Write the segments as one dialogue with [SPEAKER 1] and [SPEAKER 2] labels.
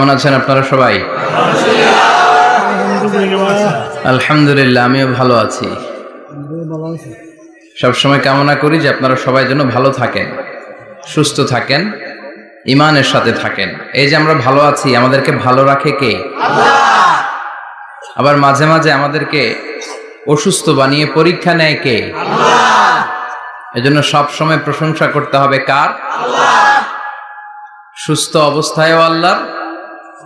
[SPEAKER 1] কেমন আছেন আপনারা সবাই? আলহামদুলিল্লাহ, আমিও ভালো আছি। সবসময় কামনা করি যে আপনারা সবাই যেন ভালো থাকেন, সুস্থ থাকেন ইমানের সাথে থাকেন। এই যে আমরা ভালো আছি, আমাদেরকে ভালো রাখে কে? আবার মাঝে মাঝে আমাদেরকে অসুস্থ বানিয়ে পরীক্ষা নেয় কে? এজন্য সব সময় প্রশংসা করতে হবে কার? সুস্থ অবস্থায়ও আল্লাহর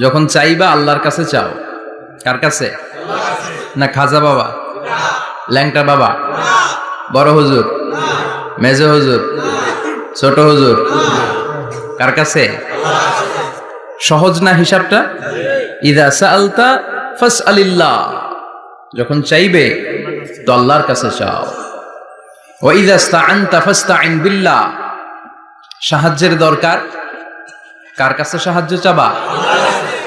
[SPEAKER 1] যখন চাইবা আল্লাহর কাছে চাও। কার কাছে? না খাজা বাবা? ল্যাংটা বাবা? বড় হুজুর? মেজ হুজুর? ছোট হুজুর? কার কাছে? সহজ না হিসাবটা? ইদা সালতা ফাস আলিল্লাহ যখন চাইবে, তো আল্লাহর কাছে চাও। ও ইদা স্তাআনতা ফাস্তাইন বিল্লাহ। সাহায্যের দরকার? কার কাছে সাহায্য চাবা?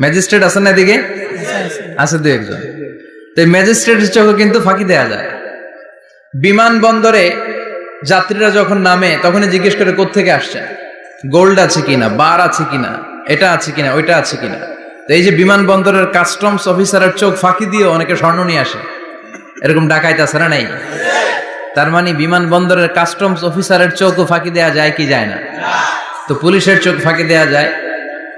[SPEAKER 1] ম্যাজিস্ট্রেট আছে না এদিকে? আছে দু একজন। তো ম্যাজিস্ট্রেটের চোখও কিন্তু ফাঁকি দেয়া যায়। বিমানবন্দরে যাত্রীরা যখন নামে, তখনই জিজ্ঞেস করে কোত্থেকে আসছে গোল্ড আছে কিনা? বার আছে কিনা? এটা আছে কিনা? ওইটা আছে কিনা? তো এই যে বিমানবন্দরের কাস্টমস অফিসারের চোখ ফাঁকি দিয়ে অনেকে স্বর্ণ নিয়ে আসে। এরকম ডাকাইত আছে না নাই? তার মানে বিমানবন্দরের কাস্টমস অফিসারের চোখও ফাঁকি দেওয়া যায় কি যায় না? তো পুলিশের চোখ ফাঁকি দেওয়া যায়।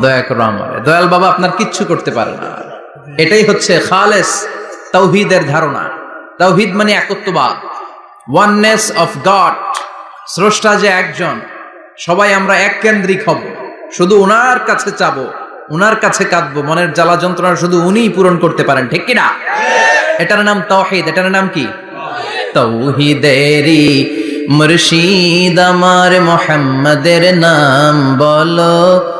[SPEAKER 1] দয়া করো আমারে। দয়াল বাবা আপনার কিচ্ছু করতে পারে না। এটাই হচ্ছে খালেস তৌহিদের ধারণা। তৌহিদ মানে একত্ববাদ। Oneness of God. স্রষ্টা যে একজন, সবাই আমরা এক কেন্দ্রিক হব। শুধু ওনার কাছে চাব ওনার কাছে কাঁদবো। মনের জ্বালা যন্ত্রণা শুধু উনিই পূরণ করতে পারেন, ঠিক কিনা? এটার নাম তৌহিদ এটার নাম কি? তৌহিদেরি মুর্শিদ আমার মোহাম্মদের নাম বলো।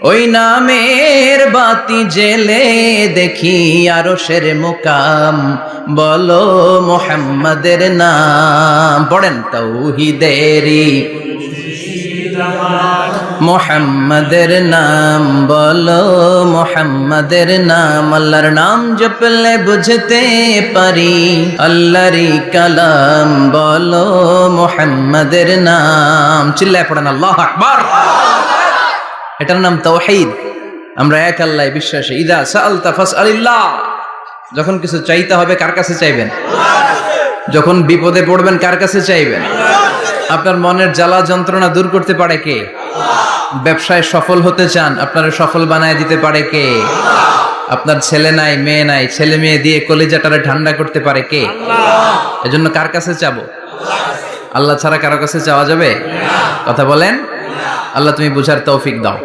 [SPEAKER 1] ওই নামের বাতি জেলে দেখি আরও সের মুকাম। বলো মোহাম্মদের নাম, পড়েন তৌহিদেরি মোহাম্মদের নাম, বলো মোহাম্মদের নাম। আল্লাহর নাম জপলে বুঝতে পারি আল্লাহরি কালাম। বলো মোহাম্মদের নাম। চিল্লায় পড়েন আল্লাহ আকবার। এটার নাম তৌহিদ আমরা এক আল্লাহ বিশ্বাসে। ইদা সালতা ফাসআলিল্লাহ। যখন কিছু চাইতে হবে, কার কাছে চাইবেন? যখন বিপদে পড়বেন, কার কাছে চাইবেন? আপনার মনের জ্বালা যন্ত্রণা দূর করতে পারে কে? ব্যবসায় সফল হতে চান, আপনারা সফল বানায় দিতে পারে কে? আপনার ছেলে নাই, মেয়ে নাই, ছেলে মেয়ে দিয়ে কলিজাটারে ঠান্ডা করতে পারে কে? এজন্য কার কাছে চাবো? আল্লাহ ছাড়া কারও কাছে চাওয়া যাবে? কথা বলেন। আল্লাহ তুমি বুঝার তৌফিক দাও।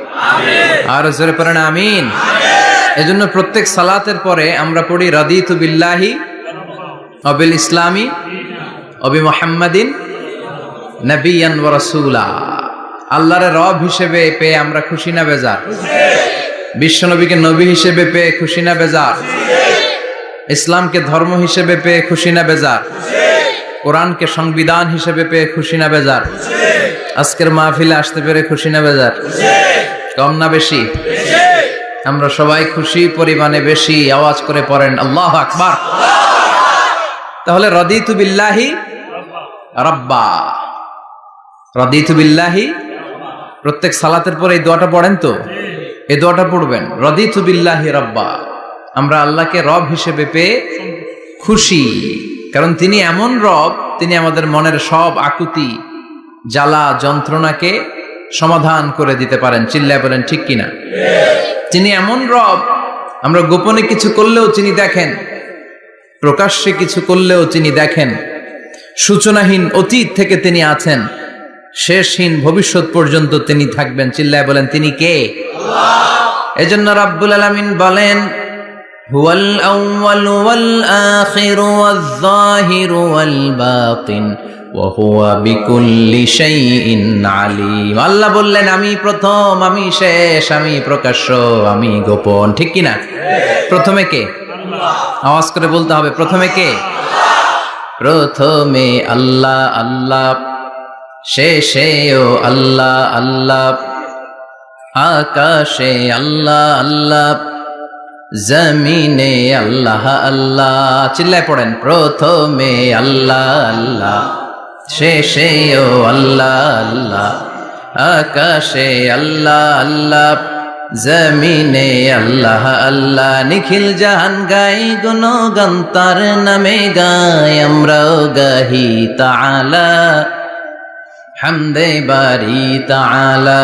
[SPEAKER 1] আর জোরে পড়েন আমিন। এজন্য প্রত্যেক সালাতের পরে আমরা পড়ি রাদিতু বিল্লাহি অবিল ইসলামী অবি মোহাম্মদিন নবিয়ান রাসূলা। আল্লাহর রব হিসেবে পেয়ে আমরা খুশি না বেজার। বিশ্বনবীকে নবী হিসেবে পেয়ে খুশি না বেজার। ইসলামকে ধর্ম হিসেবে পেয়ে খুশি না বেজার। কোরআনকে সংবিধান হিসেবে পেয়ে খুশি না বেজার? আজকের মাহফিলে আসতে পেরে খুশি না বেজার? কম না বেশি? আমরা সবাই খুশি, পরিমাণে বেশি, আওয়াজ করে পড়েন, আল্লাহ আকবার। তাহলে রদিতু বিল্লাহি রাব্বা। রদিতু বিল্লাহি, প্রত্যেক সালাতের পরে এই দোয়াটা পড়েন তো? এই দোয়াটা পড়বেন, রদিতু বিল্লাহি রাব্বা। আমরা আল্লাহকে রব হিসেবে পেয়ে খুশি। কারণ তিনি এমন রব, তিনি আমাদের মনের সব আকুতি, জ্বালা যন্ত্রণাকে সমাধান করে দিতে পারেন। চিল্লায় বলেন, ঠিক কিনা? তিনি এমন রব, আমরা গোপনে কিছু করলেও তিনি দেখেন, প্রকাশ্যে কিছু করলেও তিনি দেখেন, সূচনাহীন অতীত থেকে তিনি আছেন, শেষহীন ভবিষ্যৎ পর্যন্ত তিনি থাকবেন। চিল্লায় বলেন, তিনি কে? এজন্য রাব্বুল আলামিন বলেন ওয়াল যাহির ওয়াল বাতিন, ওয়া হুয়া বিকুল্লি শাইইন আলিম। আল্লাহ বললেন, আমি প্রথম, আমি শেষ, আমি প্রকাশ্য, আমি গোপন। ঠিক কি না? প্রথমে কে? আওয়াজ করে বলতে হবে, প্রথমে কে? প্রথমে আল্লাহ আল্লাহ। শেষেও আল্লাহ আল্লাহ। আকাশে আল্লাহ আল্লাহ। জমিনে আল্লাহ আল্লাহ। চিল্লায় পড়েন, প্রথমে আল্লাহ আল্লাহ, শেষেও আল্লাহ আল্লাহ, আকাশে আল্লাহ আল্লাহ, জমিনে আল্লাহ আল্লাহ, নিখিল জাহান গাই গুণ গন্তার নামে গাই, আমরাও গাহি তালা হামদে বারি তালা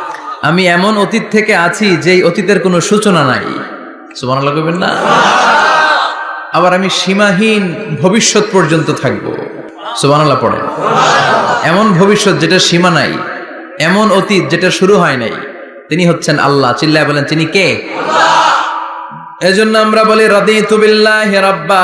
[SPEAKER 1] আমি এমন অতীত থেকে আছি যেই অতীতের কোনো সূচনা নাই। সুবহানাল্লাহ কইবেন না? আবার আমি সীমাহীন ভবিষ্যৎ পর্যন্ত থাকব। সুবহানাল্লাহ পড়েন। এমন ভবিষ্যৎ যেটা সীমা নাই এমন অতীত যেটা শুরু হয় নাই তিনি হচ্ছেন আল্লাহ। চিল্লায় বলেন তিনি কে? এজন্য আমরা বলি রদিতু বিল্লাহি রাব্বা।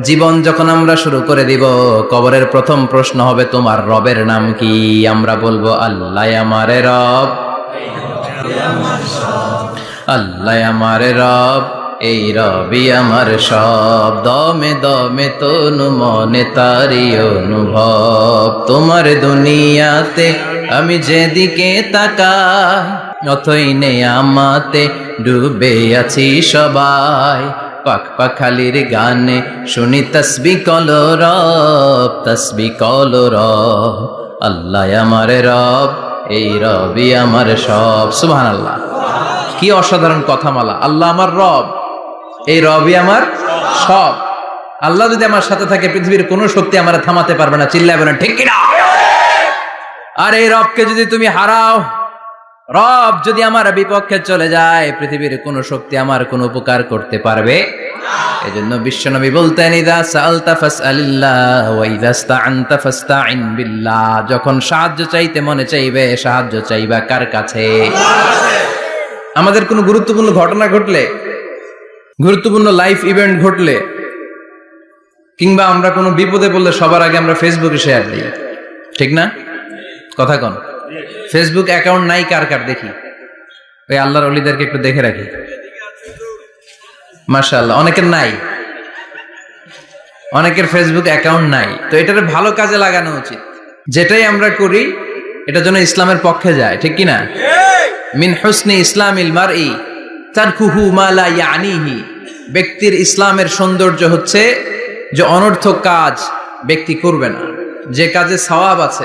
[SPEAKER 1] জীবন যখন আমরা শুরু করে দিব, কবরের প্রথম প্রশ্ন হবে, তোমার রবের নাম কি? আমরা বলব, আল্লাহ আমারে রব। আল্লাহ আমারে রব, এই রবি আমার সব। দমে দমে তনু মনে তারি অনুভব। তোমার দুনিয়াতে আমি যেদিকে তাকাই, অথই নে আমাতে ডুবে আছি সবাই। পাক পাখালির গানে শুনি তসবি কলো রব, তসবি কলো রব। আল্লাহ আমার রব, এই রবি আমার সব। সুবহান আল্লাহ কি অসাধারণ কথামালা। আল্লাহ আমার রব, এই রবি আমার সব। আল্লাহ যদি আমার সাথে থাকে, পৃথিবীর কোনো শক্তি আমার থামাতে পারবে না। চিল্লায় বলেন, ঠিক কিনা? আর এই রবকে যদি তুমি হারাও রব যদি আমার বিপক্ষে চলে যায়, পৃথিবীর কোনো শক্তি আমার কোনো উপকার করতে পারবে? এজন্য বিশ্বনবী বলতেন বিল্লাহ। যখন সাহায্য চাইতে মনে চাইবে, সাহায্য চাইবা কার কাছে? আমাদের কোনো গুরুত্বপূর্ণ ঘটনা ঘটলে, গুরুত্বপূর্ণ লাইফ ইভেন্ট ঘটলে, কিংবা আমরা কোনো বিপদে পড়লে সবার আগে আমরা ফেসবুকে শেয়ার দিই। ঠিক না? কথা কন। ফেসবুক অ্যাকাউন্ট নাই, কার কার দেখি? ওই আল্লাহর অলিদেরকে একটু দেখে রাখি। মাশাআল্লাহ, অনেকের নাই। অনেকের ফেসবুক অ্যাকাউন্ট নাই। তো এটার ভালো কাজে লাগানো উচিত। যেটাই আমরা করি, এটা যেন ইসলামের পক্ষে যায়, ঠিক কি না মিন হুসনি ইসলামিল মারই, তারকুহু মা লা ইয়ানিহি। ব্যক্তির ইসলামের সৌন্দর্য হচ্ছে যে অনর্থক কাজ ব্যক্তি করবে না। যে কাজে সওয়াব আছে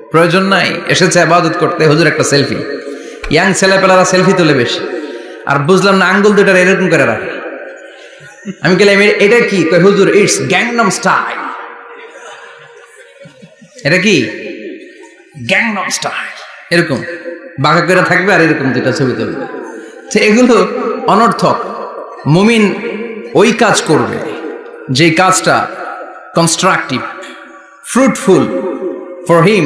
[SPEAKER 1] প্রয়োজন নাই এসেছে আবাদত করতে হুজুর একটা সেলফি ইয়াং ছেলেপেলারা সেলফি তোলে বেশি। আর বুঝলাম না আঙ্গুল দুটার এরকম করে রাখে। আমি গেলাম এটা কি? হুজুর ইটস গ্যাংনম স্টাইল এটা কি? গ্যাংনম স্টাইল এরকম। বাঁকা করে থাকবে আর এরকম দুটা ছবি তুলবে। তো এগুলো অনর্থক। মুমিন ওই কাজ করবে যে কাজটা constructive fruitful for him,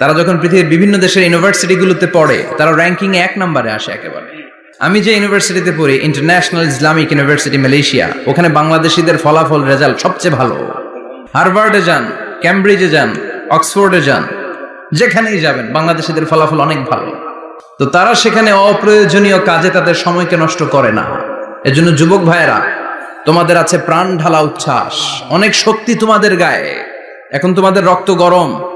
[SPEAKER 1] তারা যখন পৃথিবীর বিভিন্ন দেশের ইউনিভার্সিটিগুলোতে পড়ে, তারা র্যাঙ্কিং এক নম্বরে আসে একেবারে। আমি যে ইউনিভার্সিটিতে পড়ি ইন্টারন্যাশনাল ইসলামিক ইউনিভার্সিটি মালয়েশিয়া ওখানে বাংলাদেশিদের ফলাফল রেজাল্ট সবচেয়ে ভালো। হার্ভার্ডে যান ক্যামব্রিজে যান অক্সফোর্ডে যান, যেখানেই যাবেন, বাংলাদেশিদের ফলাফল অনেক ভালো। তো তারা সেখানে অপ্রয়োজনীয় কাজে তাদের সময়কে নষ্ট করে না। এজন্য যুবক ভাইয়েরা, তোমাদের আছে প্রাণ ঢালা উচ্ছ্বাস। অনেক শক্তি তোমাদের গায়ে। এখন তোমাদের রক্ত গরম।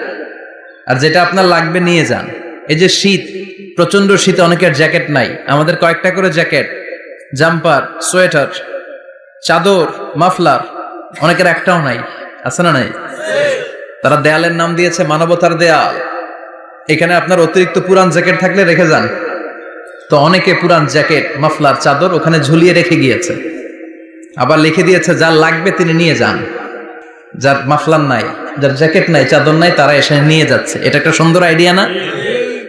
[SPEAKER 1] আর যেটা আপনার লাগবে নিয়ে যান। এই যে শীত প্রচণ্ড শীতে, অনেকের জ্যাকেট নাই। আমাদের কয়েকটা করে জ্যাকেট, জাম্পার, সোয়েটার, চাদর, মাফলার, অনেকের একটাও নাই। আছে না নাই? তারা দেয়ালের নাম দিয়েছে মানবতার দেয়াল। এখানে আপনার অতিরিক্ত পুরান জ্যাকেট থাকলে রেখে যান। তো অনেকে পুরান জ্যাকেট, মাফলার, চাদর ওখানে ঝুলিয়ে রেখে গিয়েছে। আবার লিখে দিয়েছে, যা লাগবে তিনি নিয়ে যান। যার মাফলার নাই, যার জ্যাকেট নাই, চাদর নাই, তারা এসে নিয়ে যাচ্ছে। এটা একটা সুন্দর আইডিয়া না?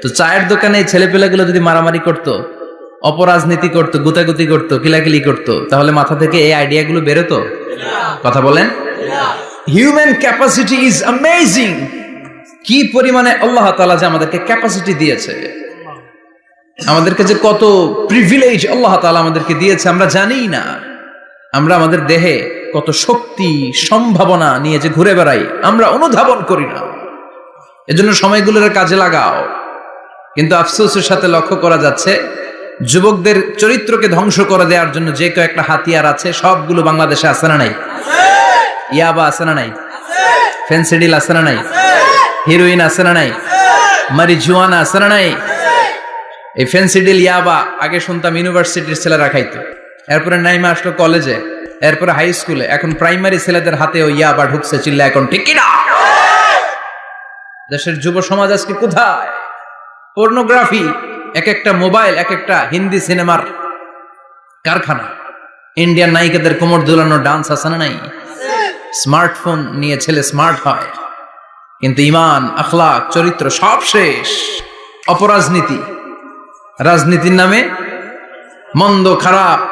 [SPEAKER 1] তো চায়ের দোকানে এই ছেলেপেলেগুলো যদি মারামারি করতো, অপরাজনীতি করতো, গুতাগুতি করতো, কিলাকিলি করতো, তাহলে মাথা থেকে এই আইডিয়াগুলো বেরোতো? কথা বলেন। হিউম্যান ক্যাপাসিটি ইজ অ্যামেজিং কি পরিমাণে আল্লাহ তাআলা যে আমাদেরকে ক্যাপাসিটি দিয়েছে। আমাদেরকে যে কত প্রিভিলেজ আল্লাহ তাআলা আমাদেরকে দিয়েছে, আমরা জানিই না। আমরা আমাদের দেহে কত শক্তি, সম্ভাবনা নিয়ে যে ঘুরে বেড়াই, আমরা অনুধাবন করি না। এজন্য সময়গুলোর কাজে লাগাও। কিন্তু আফসোসের সাথে লক্ষ্য করা যাচ্ছে, যুবকদের চরিত্রকে ধ্বংস করে দেওয়ার জন্য যে কয়েকটা হাতিয়ার আছে, সবগুলো বাংলাদেশে আছে না নাই? ইয়াবা আছে না নাই? ফেন্সিডিল আছে না নাই? হিরোইন আছে না নাই? মারিজুয়ানা আছে না নাই? এই ফেন্সিডিল, ইয়াবা, আগে শুনতাম ইউনিভার্সিটির ছেলেরা খাইতো। এরপরে নাইমা আসলো কলেজে। এরপরে হাই স্কুলে এখন প্রাইমারি ছেলেদের হাতে হাতেও ইয়াবা ঢুকছে চিল্লা এখন, ঠিক কিনা? দেশের যুব সমাজ আজকে কোথায়? পর্নোগ্রাফি এক একটা মোবাইল এক একটা হিন্দি সিনেমার কারখানা। ইন্ডিয়ান নায়িকাদের কোমর দুলানো ডান্স আছে না নাই? স্মার্টফোন নিয়ে ছেলে স্মার্ট হয়। কিন্তু ইমান, আখলাক, চরিত্র সব শেষ। অপরাজনীতি। রাজনীতির নামে মন্দ, খারাপ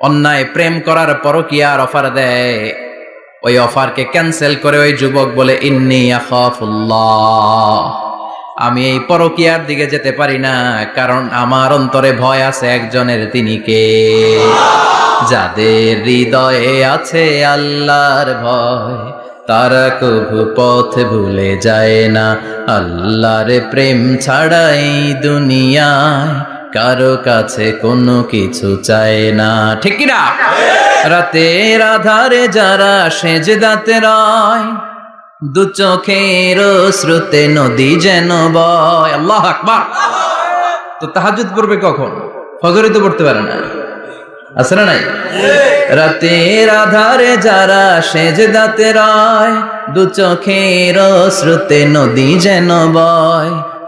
[SPEAKER 1] অন্যায় প্রেম করার পরকিয়ার অফার দেয়। ওই অফারকে ক্যান্সেল করে ওই যুবক বলে, ইন্নি আমি এই পরকিয়ার দিকে যেতে পারি না, কারণ আমার অন্তরে ভয় আছে একজনের তিনি কে? যাদের হৃদয়ে আছে আল্লাহর ভয়, তারা কভু পথ ভুলে যায় না। আল্লাহর প্রেম ছাড়াই দুনিয়ায় কারও কাছে কোনো কিছু চায় না। ঠিক কিনা? রাতের আধারে যারা সেজে দাঁতে রয়, দু চোখের শ্রুতে নদী যেন বয়। আল্লাহ আকবার। তো তাহাজুদ পড়বে কখন? ফজরে তো পড়তে পারে না। আছে না নাই? রাতের আধারে যারা সেজে দাঁতে রয়, দু চোখের শ্রুতে নদী যেন বয়।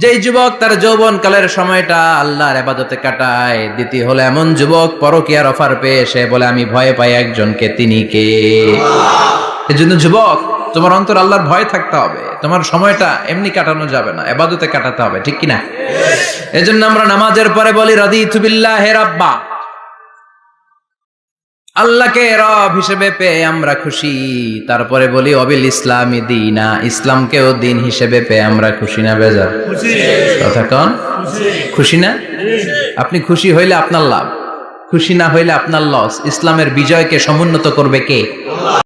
[SPEAKER 1] যেই যুবক তার যৌবন কালের সময়টা আল্লাহর আবাদতে কাটায়, দ্বিতীয় হলো এমন যুবক পরকিয়ার অফার পেয়ে সে বলে, আমি ভয় পাই একজনকে, তিনি কে? এই জন্য যুবক, তোমার অন্তর আল্লাহর ভয় থাকতে হবে। তোমার সময়টা এমনি কাটানো যাবে না, এবাদতে কাটাতে হবে, ঠিক কিনা? এজন্য আমরা নামাজের পরে বলি রাদি তুবিল্লাহ হে রাব্বা। আল্লাহকে রব হিসেবে পেয়ে আমরা খুশি। তারপরে বলি অবিল ইসলামী দিনা ইসলামকেও দিন হিসেবে পেয়ে আমরা খুশি না বেজার? কথা কন? খুশি না? আপনি খুশি হইলে আপনার লাভ খুশি না হইলে আপনার লস। ইসলামের বিজয়কে সমুন্নত করবে কে?